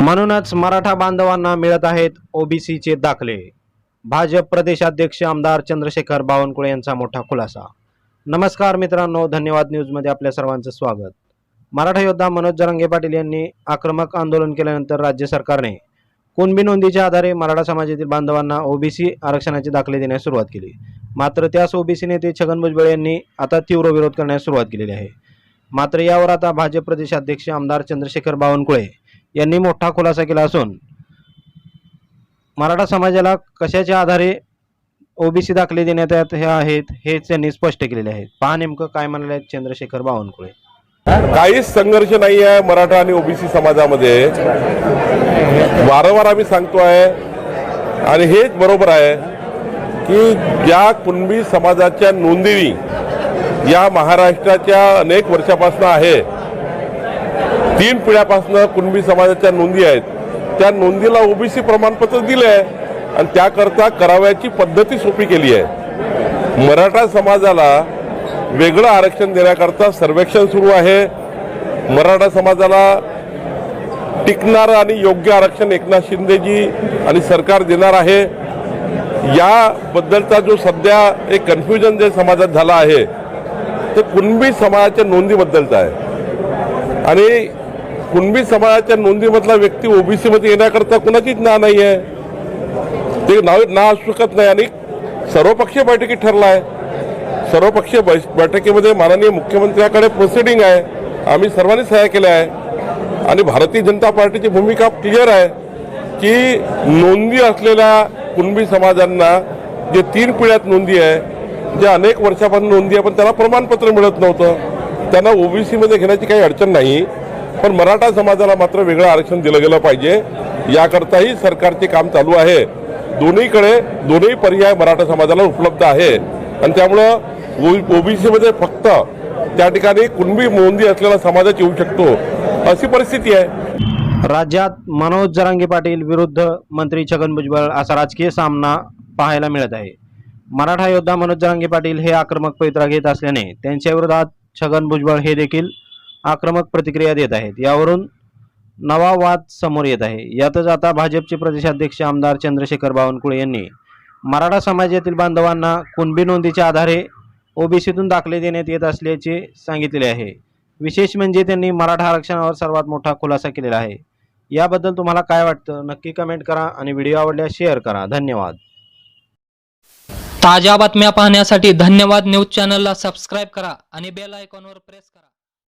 म्हणूनच मराठा बांधवांना मिळत आहेत ओबीसीचे दाखले. भाजप प्रदेशाध्यक्ष आमदार चंद्रशेखर बावनकुळे यांचा मोठा खुलासा. नमस्कार मित्रांनो धन्यवाद न्यूजमध्ये आपल्या सर्वांचं स्वागत. मराठा योद्धा मनोज जरांगे पाटील यांनी आक्रमक आंदोलन केल्यानंतर राज्य सरकारने कुणबी नोंदीच्या आधारे मराठा समाजातील बांधवांना ओबीसी आरक्षणाचे दाखले देण्यास सुरुवात केली. मात्र त्यास ओबीसी नेते छगन भुजबळ यांनी आता तीव्र विरोध करण्यास सुरुवात केलेली आहे. मात्र यावर आता भाजप प्रदेशाध्यक्ष आमदार चंद्रशेखर बावनकुळे यांनी मोठा खुलासा केला असून मराठा समाजाला कशाच्या आधारे ओबीसी दाखले देण्यात येत हे आहेत हे त्यांनी स्पष्ट केलेले आहेत. पहा नेमकं काय म्हणाले आहेत चंद्रशेखर बावनकुळे. काहीच संघर्ष नाही आहे मराठा आणि ओबीसी समाजामध्ये. वारंवार आम्ही सांगतो आहे आणि हेच बरोबर आहे की ज्या कुणबी समाजाच्या नोंदणी या महाराष्ट्राच्या अनेक वर्षापासून आहे तीन पिढ्यापासून कुणबी समाजाच्या नोंदी आहेत. त्या नोंदीला ओबीसी प्रमाणपत्र दिले आहे आणि त्याकरता करावयाची पद्धती सोपी केली आहे. मराठा समाजाला वेगळं आरक्षण देण्याकरता सर्वेक्षण सुरू आहे. मराठा समाजाला टिकणारं आणि योग्य आरक्षण एकनाथ शिंदेजी आणि सरकार देणार आहे. याबद्दलचा जो सध्या एक कन्फ्युजन जे समाजात झाला आहे ते कुणबी समाजाच्या नोंदीबद्दलचा आहे. आणि कुणबी समाजाच्या नोंदीमधला व्यक्ती ओबीसीमध्ये येण्याकरता कुणाचीच ना नाही आहे ते नाव ना असू शकत नाही. आणि सर्वपक्षीय बैठकीत ठरला आहे सर्वपक्षीय बैठकीमध्ये माननीय मुख्यमंत्र्याकडे प्रोसिडिंग आहे. आम्ही सर्वांनी सह्या केल्या आहे. आणि भारतीय जनता पार्टीची भूमिका क्लिअर आहे की नोंदी असलेल्या कुणबी समाजांना जे तीन पिढ्यात नोंदी आहे जे अनेक वर्षापासून नोंदी आहे पण त्याला प्रमाणपत्र मिळत नव्हतं. त्यांना ओबीसीमध्ये घेण्याची काही अडचण नाही. पण मराठा समाजाला मात्र वेगळं आरक्षण दिलं गेलं पाहिजे. याकरताही सरकारचे काम चालू आहे. दोन्हीकडे दोन्ही पर्याय मराठा समाजाला उपलब्ध आहे. आणि त्यामुळं ओबीसीमध्ये फक्त त्या ठिकाणी कुणबी मोंदी असलेला समाजाच येऊ शकतो अशी परिस्थिती आहे. राज्यात मनोज जरांगे पाटील विरुद्ध मंत्री छगन भुजबळ असा राजकीय सामना पाहायला मिळत आहे. मराठा योद्धा मनोज जरांगे पाटील हे आक्रमक पवित्रा घेत असल्याने त्यांच्या विरोधात छगन भुजबळ हे देखील आक्रमक प्रतिक्रिया देत आहेत. यावरून नवा वाद समोर येत आहे. यातच आता भाजपचे प्रदेशाध्यक्ष आमदार चंद्रशेखर बावनकुळे यांनी मराठा समाजातील बांधवांना कुणबी नोंदीच्या आधारे ओबीसीतून दाखले देण्यात येत असल्याचे सांगितले आहे. विशेष म्हणजे त्यांनी मराठा आरक्षणावर सर्वात मोठा खुलासा केलेला आहे. याबद्दल तुम्हाला काय वाटतं? नक्की कमेंट करा आणि व्हिडिओ आवडल्यास शेअर करा. धन्यवाद. ताज्या बातम्या पाहण्यासाठी धन्यवाद न्यूज चॅनलला सबस्क्राईब करा आणि बेल आयकॉनवर प्रेस करा.